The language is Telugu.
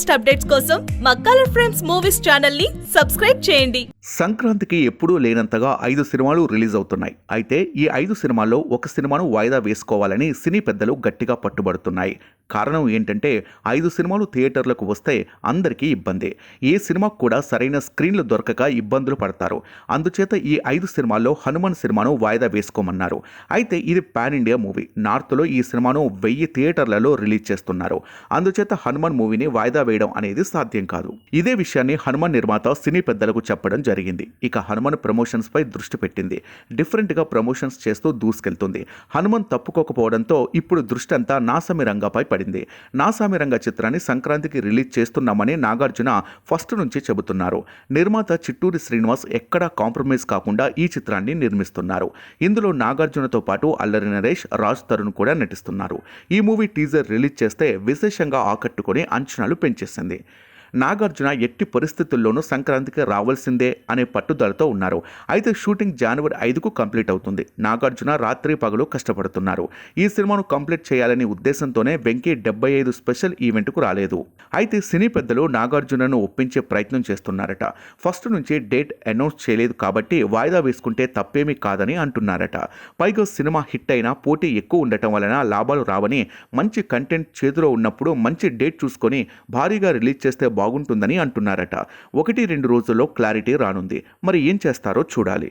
లేటెస్ట్ అప్డేట్స్ కోసం మా కలర్ ఫ్రేమ్స్ మూవీస్ ఛానల్ని సబ్స్క్రైబ్ చేయండి. సంక్రాంతికి ఎప్పుడూ లేనంతగా ఐదు సినిమాలు రిలీజ్ అవుతున్నాయి. అయితే ఈ ఐదు సినిమాల్లో ఒక సినిమాను వాయిదా వేసుకోవాలని సినీ పెద్దలు గట్టిగా పట్టుబడుతున్నాయి. కారణం ఏంటంటే ఐదు సినిమాలు థియేటర్లకు వస్తే అందరికీ ఇబ్బంది. ఏ సినిమాకు కూడా సరైన స్క్రీన్లు దొరకక ఇబ్బందులు పడతారు. అందుచేత ఈ ఐదు సినిమాల్లో హనుమాన్ సినిమాను వాయిదా వేసుకోమన్నారు. అయితే ఇది పాన్ ఇండియా మూవీ. నార్త్లో ఈ సినిమాను వెయ్యి థియేటర్లలో రిలీజ్ చేస్తున్నారు. అందుచేత హనుమాన్ మూవీని వాయిదా వేయడం అనేది సాధ్యం కాదు. ఇదే విషయాన్ని హనుమాన్ నిర్మాత సినీ పెద్దలకు చెప్పడం జరిగింది. ఇక హనుమాన్ ప్రమోషన్స్ పై దృష్టి పెట్టింది. డిఫరెంట్గా ప్రమోషన్స్ చేస్తూ దూసుకెళ్తుంది. హనుమాన్ తప్పుకోకపోవడంతో ఇప్పుడు దృష్టి అంతా నాసమి రంగపై పడింది నాసామి రంగ చిత్రాన్ని సంక్రాంతికి రిలీజ్ చేస్తున్నామని నాగార్జున ఫస్ట్ నుంచి చెబుతున్నారు. నిర్మాత చిట్టూరి శ్రీనివాస్ ఎక్కడా కాంప్రమైజ్ కాకుండా ఈ చిత్రాన్ని నిర్మిస్తున్నారు. ఇందులో నాగార్జునతో పాటు అల్లరి నరేష్ రాజ్ తరుణ్ కూడా నటిస్తున్నారు. ఈ మూవీ టీజర్ రిలీజ్ చేస్తే విశేషంగా ఆకట్టుకొని అంచనాలు పెంచేసింది. నాగార్జున ఎట్టి పరిస్థితుల్లోనూ సంక్రాంతికి రావాల్సిందే అనే పట్టుదలతో ఉన్నారు. అయితే షూటింగ్ జనవరి ఐదుకు కంప్లీట్ అవుతుంది. నాగార్జున రాత్రి పగలు కష్టపడుతున్నారు. ఈ సినిమాను కంప్లీట్ చేయాలనే ఉద్దేశంతోనే వెంకీ డెబ్బై ఐదు స్పెషల్ ఈవెంట్కు రాలేదు. అయితే సినీ పెద్దలు నాగార్జునను ఒప్పించే ప్రయత్నం చేస్తున్నారట. ఫస్ట్ నుంచి డేట్ అనౌన్స్ చేయలేదు కాబట్టి వాయిదా వేసుకుంటే తప్పేమీ కాదని అంటున్నారట. పైగా సినిమా హిట్ అయినా పోటీ ఎక్కువ ఉండటం వలన లాభాలు రావని మంచి కంటెంట్ చేతిలో ఉన్నప్పుడు మంచి డేట్ చూసుకొని భారీగా రిలీజ్ చేస్తే బాగుంటుందని అంటున్నారట. ఒకటి రెండు రోజుల్లో క్లారిటీ రానుంది. మరి ఏం చేస్తారో చూడాలి.